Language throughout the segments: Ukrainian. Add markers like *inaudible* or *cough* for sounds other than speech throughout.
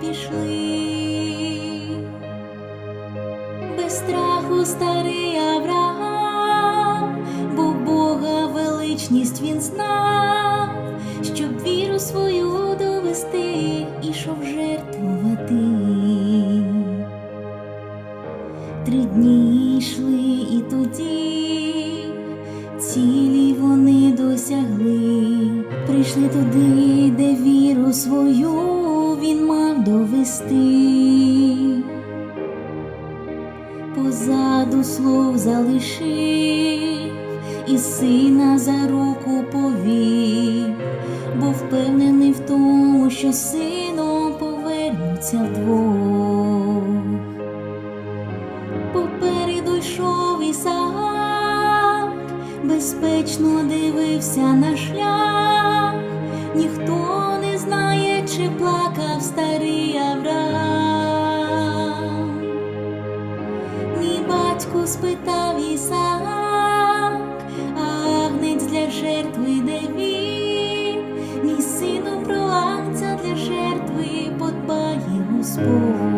пішли. Без страху старий Авраам, бо Бога величність він знав, щоб віру свою довести, ішов жертвувати. Три дні йшли і тоді цілі вони досягли, прийшли туди, мав. Позаду слов залишив і сина за руку повів, бо впевнений в тому, що сином повернуться вдвох. Попереду йшов Ісаак, безпечно дивився на шлях, ніхто не знає, чи плакав старий Авраам. Мій батько спитав Ісаак, а агнець для жертви де він? Мій сину про агнця для жертви подбає Господь.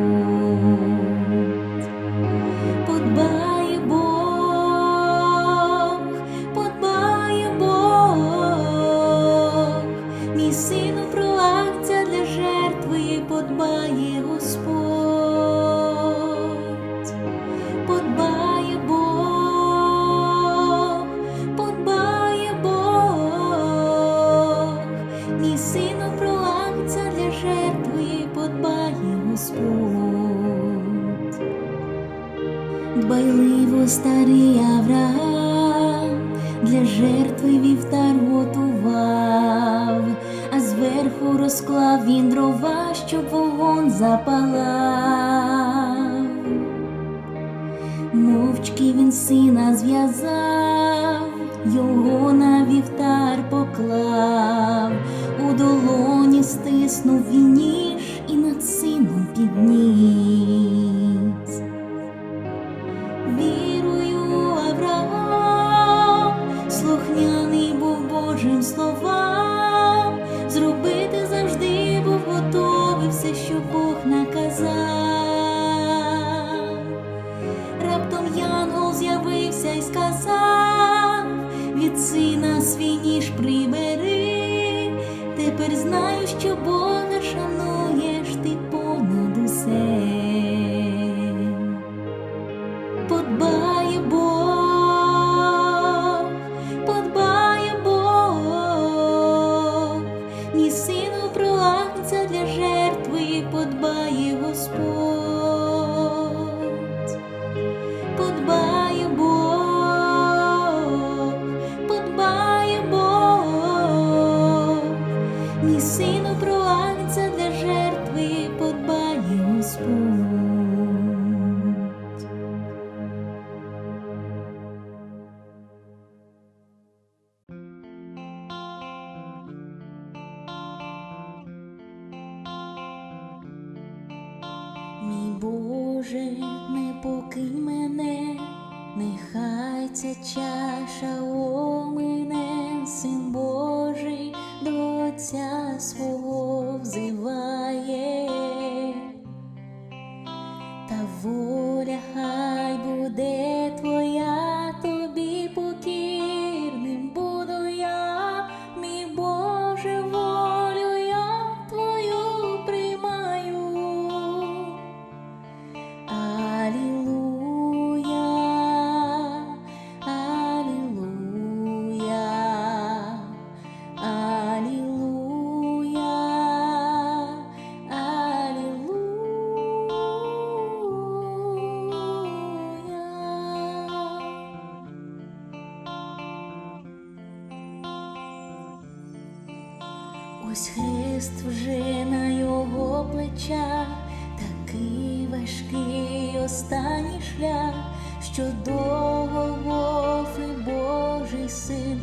Дбайливо старий Авраам для жертви вівтар готував, а зверху розклав він дрова, щоб вогонь запалав. Мовчки він сина зв'язав, його на вівтар поклав, у долоні стиснув він сказав, від сина свій ніж прибери, тепер знаю, що Бога Боже, не покинь мене, нехай ця чаша омине, син Божий до Отця свого Ось хрест вже на його плечах, такий важкий останній шлях, що довго Божий син.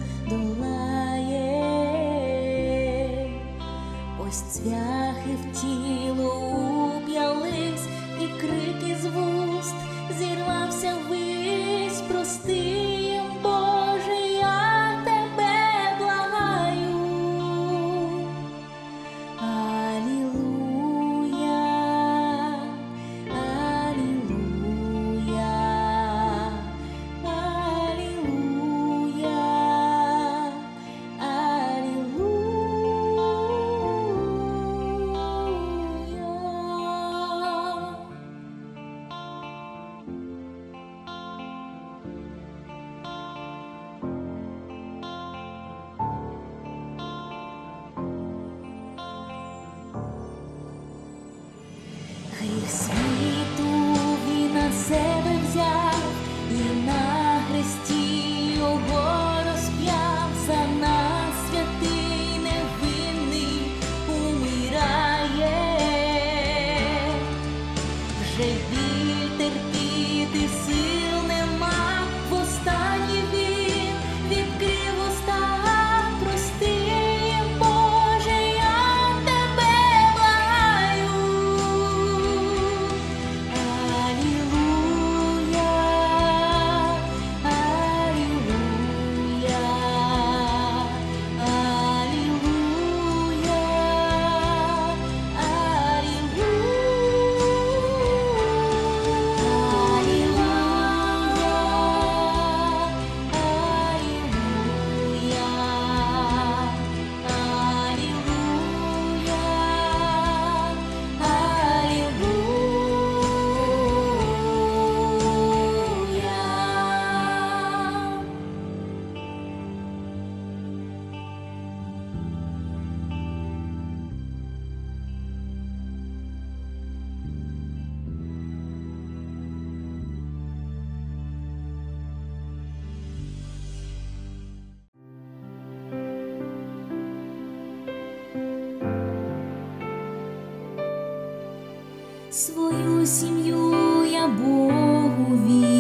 свою сім'ю я Богу вірю.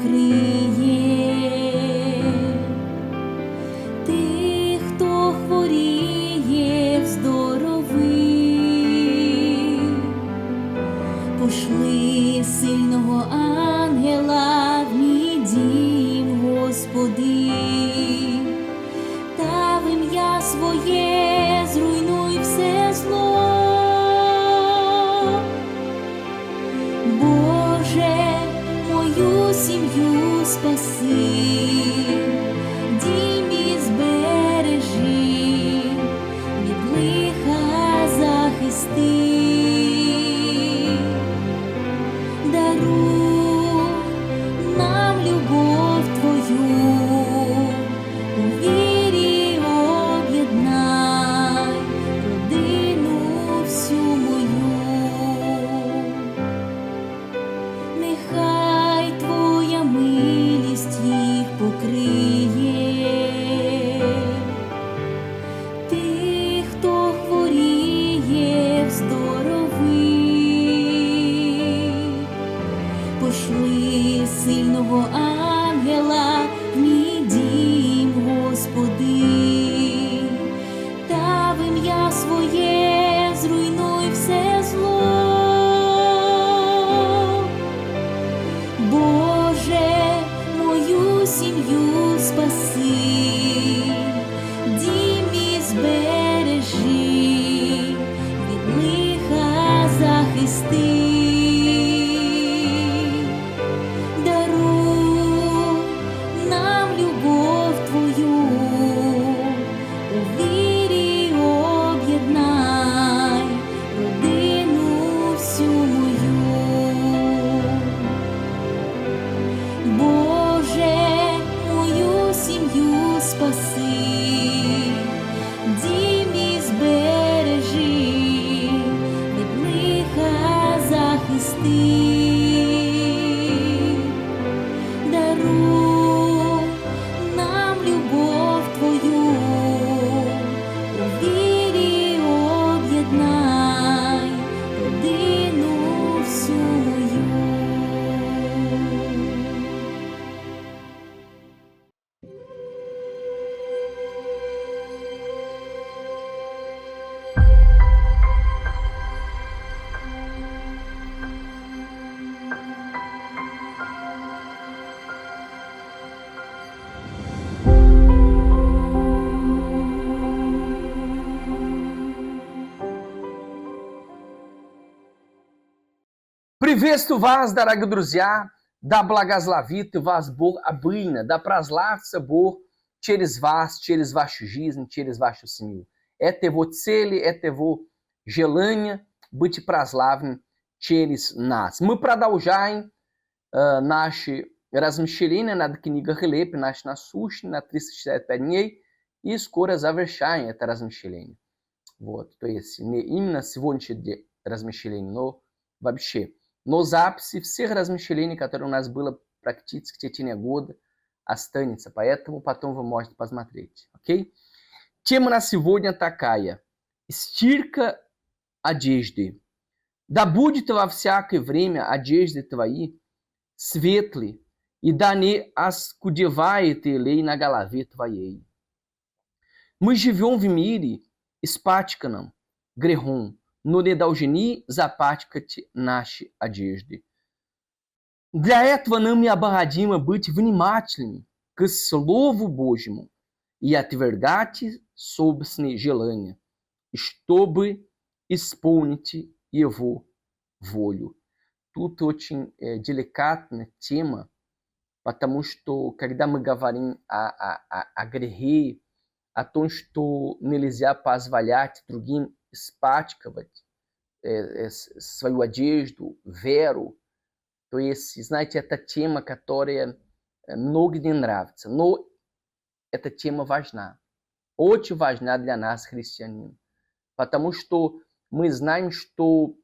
вкриє. Приветствую вас, дорогие друзья. Да благословит вас Бог обильно, да прославится Бог через вас, через вашу жизнь, через вашу семью. Это его цели, это его желание быть прославлен через нас. Мы продолжаем э, наши размышления над книгой Хлеб, наш насущный, на 365 дней, и скоро завершаем это размышление. Вот, то есть не именно сегодняшнее размышление, но вообще. Но записи всех размышлений, которые у нас было практически в течение года, останется. Поэтому потом вы можете посмотреть. Окей? Тема на сегодня такая. Стирка одежды. Да будет во всякое время одежды твои светлые, и да не оскудевает лей на голове твоей. Мы живем в мире, испачканном грехом, но не должны запачкать наши одежды. Для этого нам необходимо быть внимательными к Слову Божьему и отвергать собственные желания, чтобы исполнить Его волю. Тут очень э, деликатная тема, потому что когда мы говорим о, о, о, о грехе, о том, что нельзя позволять другим испачкивать э, э, свою одежду, веру, то есть, знаете, это тема, которая многим не нравится, но эта тема важна, очень важна для нас, христианин, потому что мы знаем, что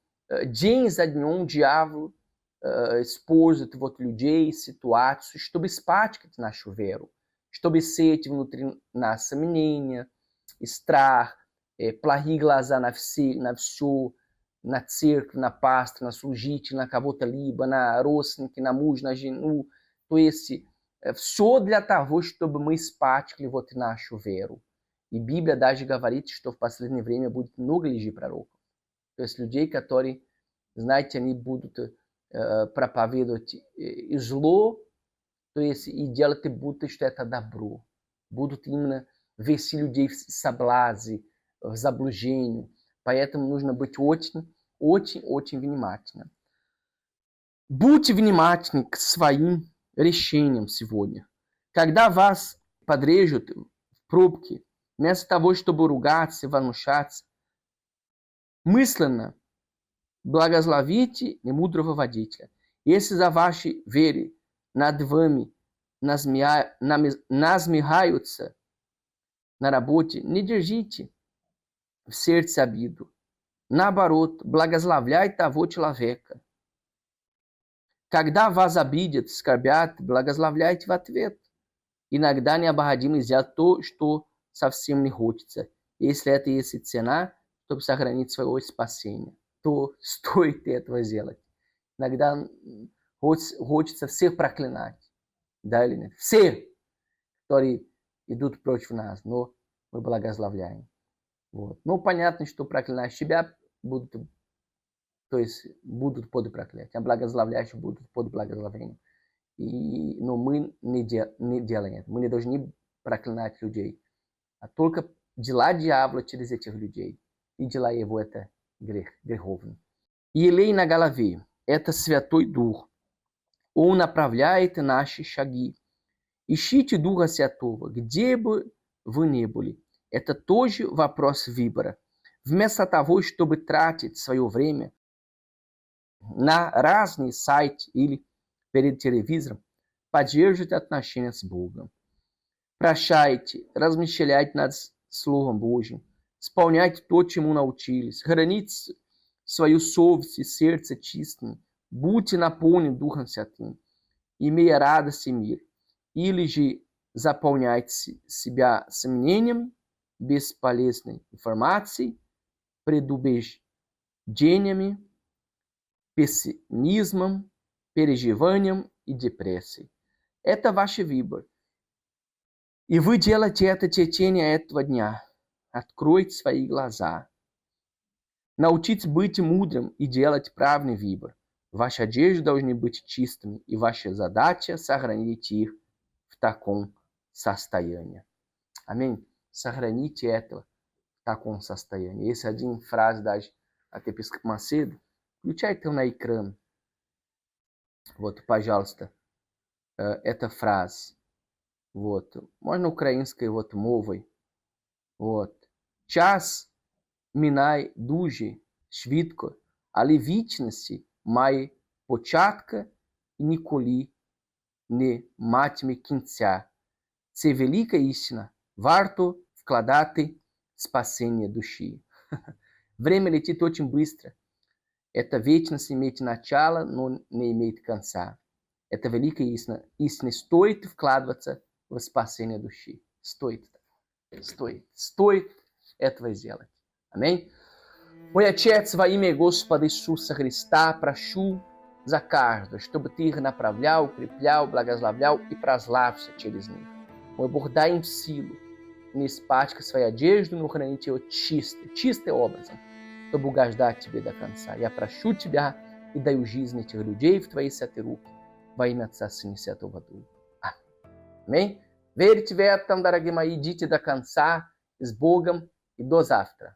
день за днем дьявол uh, использует вот людей, ситуацию, чтобы испачкать нашу веру, чтобы сеять внутри нас сомнения, страх, eh, плохие глаза на все, на все, на церковь, на пастора, на служителя, на кого-то либо, на родственники, на муж, на жену. То есть все для того, чтобы мы испачкали вот нашу веру. И Библия даже говорит, что в последнее время будет много лжи пророков. То есть людей, которые, знаете, они будут э, проповедовать и зло, то есть и делать будто, что это добро. Будут именно вести людей в соблазне, в заблуждение. Поэтому нужно быть очень, очень, очень внимательным. Будьте внимательны к своим решениям сегодня. Когда вас подрежут в пробке, вместо того, чтобы ругаться, возмущаться, мысленно благословите немудрого водителя. Если за вашей вере над вами насмехаются на работе, не держите сердце обиду. Наоборот, благословляй того человека. Когда вас обидят, скорбят, благословляйте в ответ. Иногда необходимо сделать то, что совсем не хочется. Если это есть цена, чтобы сохранить свое спасение, то стоит этого сделать. Иногда хочется всех проклинать. Да или нет? Все, которые идут против нас, но мы благословляем. Вот. Ну, понятно, что проклинающие себя будут, то есть будут под проклятием, а благословляющие будут под благословением. И, но мы не, дел, не делаем это. Мы не должны проклинать людей, а только дела дьявола через этих людей. И дела его это грех, греховно. И лей на голове – это Святой Дух. Он направляет наши шаги. Ищите Духа Святого, где бы вы ни были. Это тоже вопрос выбора. Вместо того, чтобы тратить свое время на разные сайты или перед телевизором, поддерживайте отношения с Богом. Прощайте, размышляйте над Словом Божьим, исполняйте то, чему научились, храните свою совесть и сердце чистыми, будьте наполнены Духом Святым, имея радость и мир, или же заполняйте себя сомнением, бесполезной информацией, предубеждениями, пессимизмом, переживанием и депрессией. Это ваш выбор. И вы делаете это течение этого дня. Откройте свои глаза. Научитесь быть мудрым и делать правильный выбор. Ваши одежды должны быть чистыми, и ваша задача сохранить их в таком состоянии. Аминь. Сохраните это в таком состоянии. Esse один frase da от епископ Macedo. Включайте на экран. Вот, пожалуйста, э, эта фраза. Вот. Можно украинской вот мовой. Вот. Час минай дуже швидко, але вічності має початка і ніколи не матиме кінця. Це велика істина. Варто вкладати спасение души. *laughs* Время летит очень быстро. Эта вечность имеет начало, но не имеет конца. Это великая истина. Истина стоит вкладываться в спасение души. Стоит. Стоит. Стоит этого сделать. Аминь. Мой Отец, во имя Господа Иисуса Христа, прошу за каждого, чтобы Ты их направлял, укреплял, благословлял и прославился через них. Мой Бог, дай им силу, не испачкай свою одежду, но хранить ее чистой, чистым образом, чтобы угождать Тебе до конца. Я прошу Тебя и даю жизнь этих людей в Твои святые руки во имя Отца, Сына и Святого Духа. Аминь. Верьте в этом, дорогие мои, идите до конца с Богом и до завтра.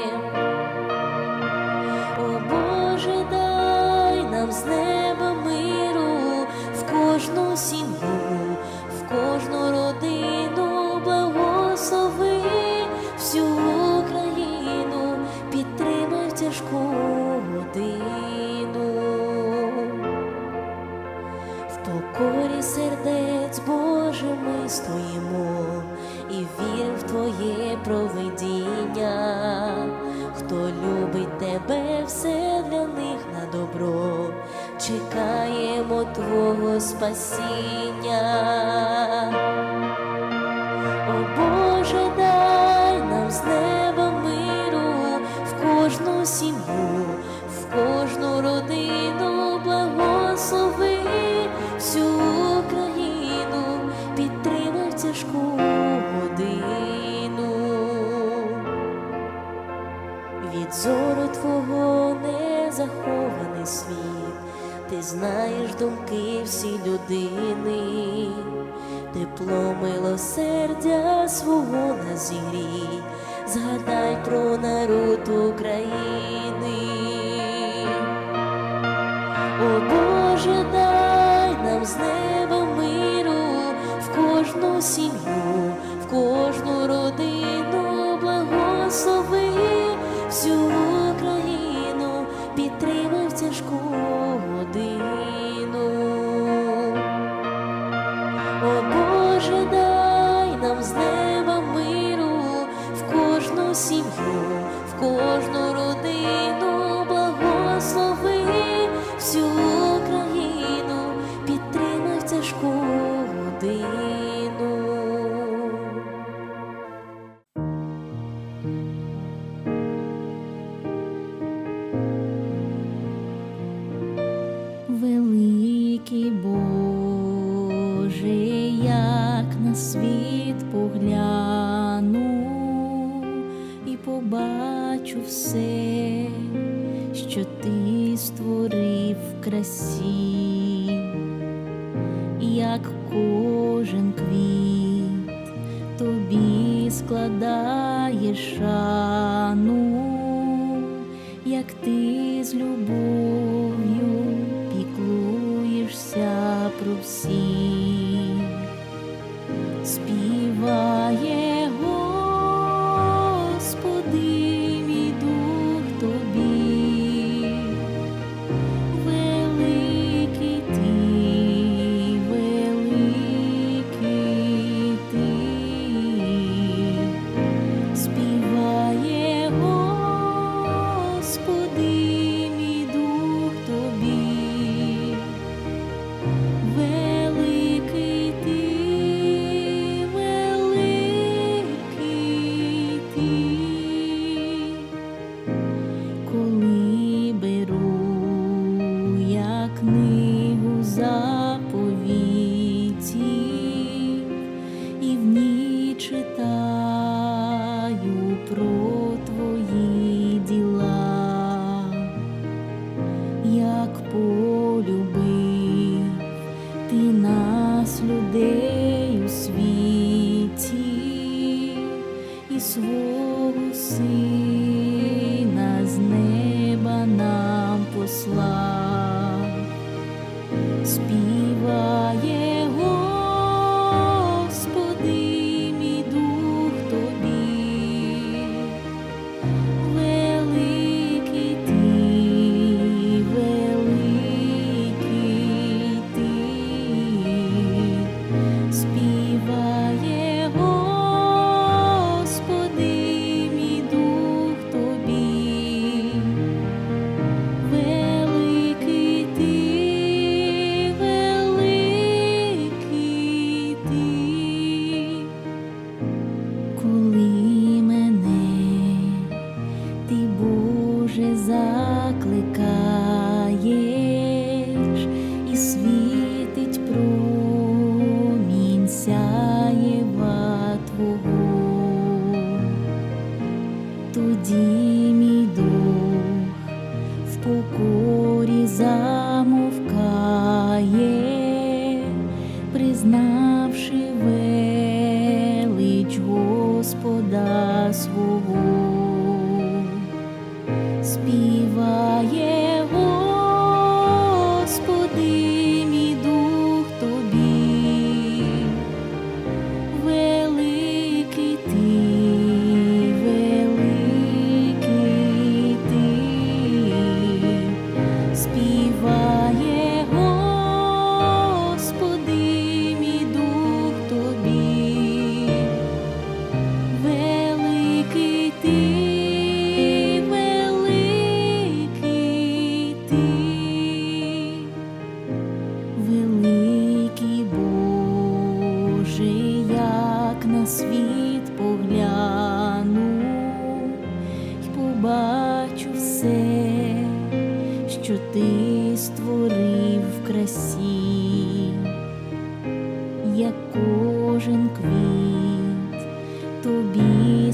Кожну see. outro.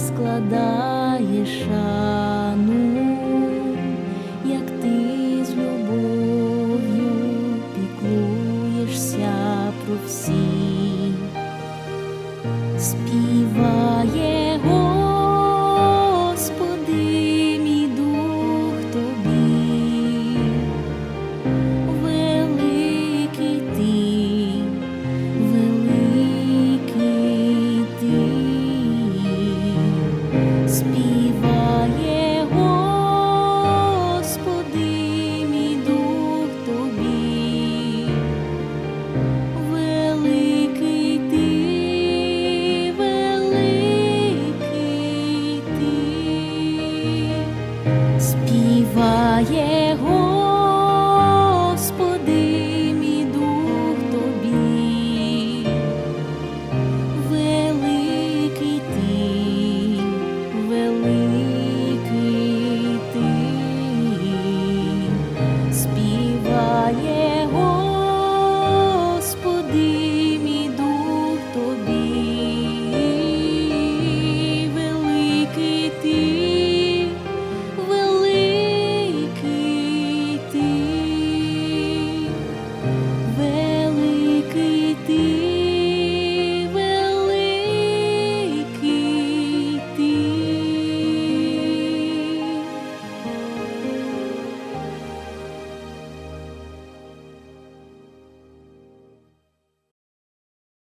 Складає шану,